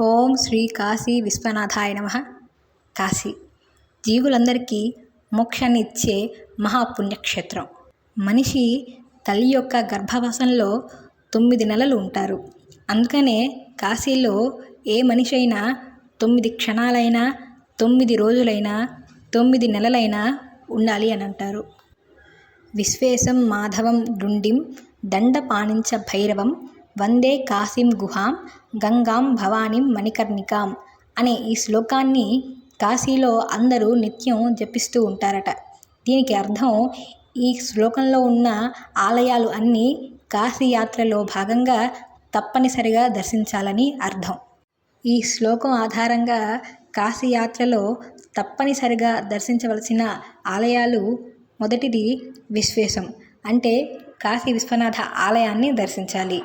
ఓం శ్రీ కాశీ విశ్వనాథాయ నమ. కాశీ. జీవులందరికీ మోక్షాన్ని ఇచ్చే మహాపుణ్యక్షేత్రం. మనిషి తల్లి యొక్క గర్భవాసంలో తొమ్మిది నెలలు ఉంటారు. అందుకనే కాశీలో ఏ మనిషి అయినా తొమ్మిది క్షణాలైనా తొమ్మిది రోజులైనా తొమ్మిది నెలలైనా ఉండాలి అని అంటారు. విశ్వేశం మాధవం డుండిం దండపాణించ భైరవం వందే కాశీం గుహాం గంగాం భవానీం మణికర్ణికాం అనే ఈ శ్లోకాన్ని కాశీలో అందరూ నిత్యం జపిస్తూ ఉంటారట. దీనికి అర్థం ఈ శ్లోకంలో ఉన్న ఆలయాలు అన్నీ కాశీ యాత్రలో భాగంగా తప్పనిసరిగా దర్శించాలని అర్థం. ఈ శ్లోకం ఆధారంగా కాశీ యాత్రలో తప్పనిసరిగా దర్శించవలసిన ఆలయాలు మొదటిది విశ్వేశం అంటే కాశీ విశ్వనాథ ఆలయాన్ని దర్శించాలి.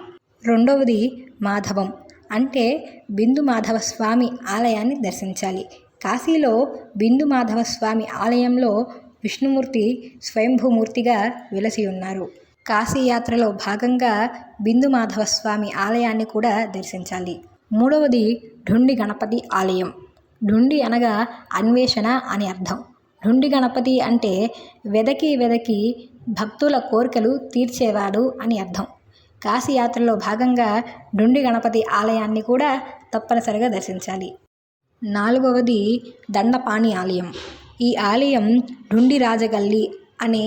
రెండవది మాధవం. అంటే బిందు మాధవ స్వామి ఆలయాన్ని దర్శించాలి. కాశీలో బిందు మాధవ స్వామి ఆలయంలో విష్ణుమూర్తి స్వయంభూమూర్తిగా వెలసి ఉన్నారు. కాశీ యాత్రలో భాగంగా బిందు మాధవ స్వామి ఆలయాన్ని కూడా దర్శించాలి. మూడవది ఢుండి గణపతి ఆలయం. ఢుండి అనగా అన్వేషణ అని అర్థం. ఢుండి గణపతి అంటే వెదకి వెదకి భక్తుల కోరికలు తీర్చేవాడు అని అర్థం. కాశీయాత్రలో భాగంగా డుండి గణపతి ఆలయాన్ని కూడా తప్పనిసరిగా దర్శించాలి. నాలుగవది దండపాణి ఆలయం. ఈ ఆలయం డుండి రాజగల్లి అనే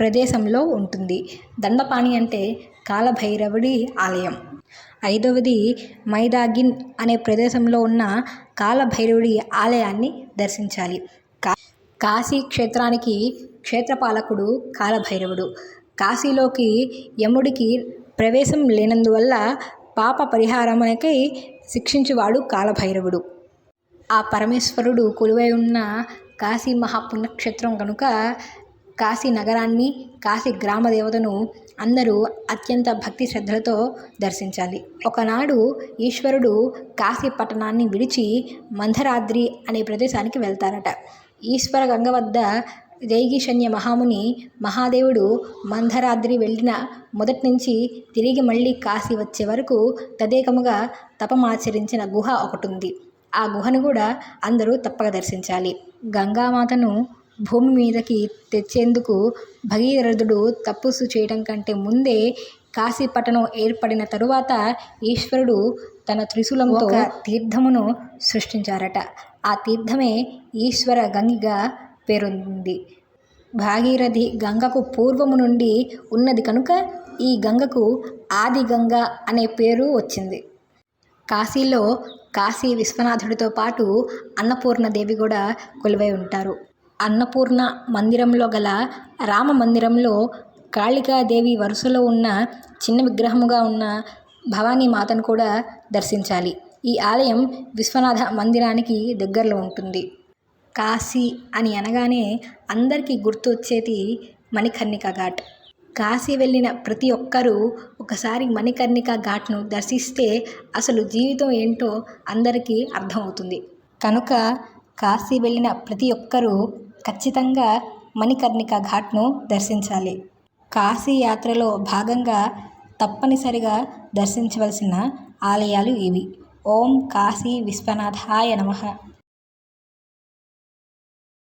ప్రదేశంలో ఉంటుంది. దండపాణి అంటే కాలభైరవుడి ఆలయం. ఐదవది మైదాగిన్ అనే ప్రదేశంలో ఉన్న కాలభైరవుడి ఆలయాన్ని దర్శించాలి. కా కాశీ క్షేత్రానికి క్షేత్రపాలకుడు కాలభైరవుడు. కాశీలోకి యముడికి ప్రవేశం లేనందువల్ల పాప పరిహారమునకై శిక్షించువాడు కాలభైరవుడు. ఆ పరమేశ్వరుడు కొలువై ఉన్న కాశీ మహాపుణ్యక్షేత్రం కనుక కాశీ నగరాన్ని కాశీ గ్రామ దేవతను అందరూ అత్యంత భక్తి శ్రద్ధలతో దర్శించాలి. ఒకనాడు ఈశ్వరుడు కాశీ పట్టణాన్ని విడిచి మంధరాద్రి అనే ప్రదేశానికి వెళ్తారట. ఈశ్వర గంగ వద్ద జైగీషణ్య మహాముని మహాదేవుడు మంధరాద్రి వెళ్ళిన మొదటి నుంచి తిరిగి మళ్ళీ కాశీ వచ్చే వరకు తదేకముగా తపమాచరించిన గుహ ఒకటి ఉంది ఆ గుహను కూడా అందరూ తప్పక దర్శించాలి. గంగామాతను భూమి మీదకి తెచ్చేందుకు భగీరథుడు తపస్సు చేయడం కంటే ముందే కాశీపట్టణం ఏర్పడిన తరువాత ఈశ్వరుడు తన త్రిశూలంతో తీర్థమును సృష్టించారట. ఆ తీర్థమే ఈశ్వర గంగిగా పేరొంది. భాగీరథి గంగకు పూర్వము నుండి ఉన్నది కనుక ఈ గంగకు ఆది గంగ అనే పేరు వచ్చింది. కాశీలో కాశీ విశ్వనాథుడితో పాటు అన్నపూర్ణదేవి కూడా కొలువై ఉంటారు. అన్నపూర్ణ మందిరంలో గల రామ మందిరంలో కాళికాదేవి వరుసలో ఉన్న చిన్న విగ్రహముగా ఉన్న భవానీ మాతను కూడా దర్శించాలి. ఈ ఆలయం విశ్వనాథ మందిరానికి దగ్గరలో ఉంటుంది. కాశీ అని అనగానే అందరికీ గుర్తు వచ్చేది మణికర్ణిక ఘాట్. కాశీ వెళ్ళిన ప్రతి ఒక్కరూ ఒకసారి మణికర్ణిక ఘాట్ను దర్శిస్తే అసలు జీవితం ఏంటో అందరికీ అర్థమవుతుంది. కనుక కాశీ వెళ్ళిన ప్రతి ఒక్కరూ ఖచ్చితంగా మణికర్ణిక ఘాట్ను దర్శించాలి. కాశీ యాత్రలో భాగంగా తప్పనిసరిగా దర్శించవలసిన ఆలయాలు ఇవి. ఓం కాశీ విశ్వనాథాయ నమ.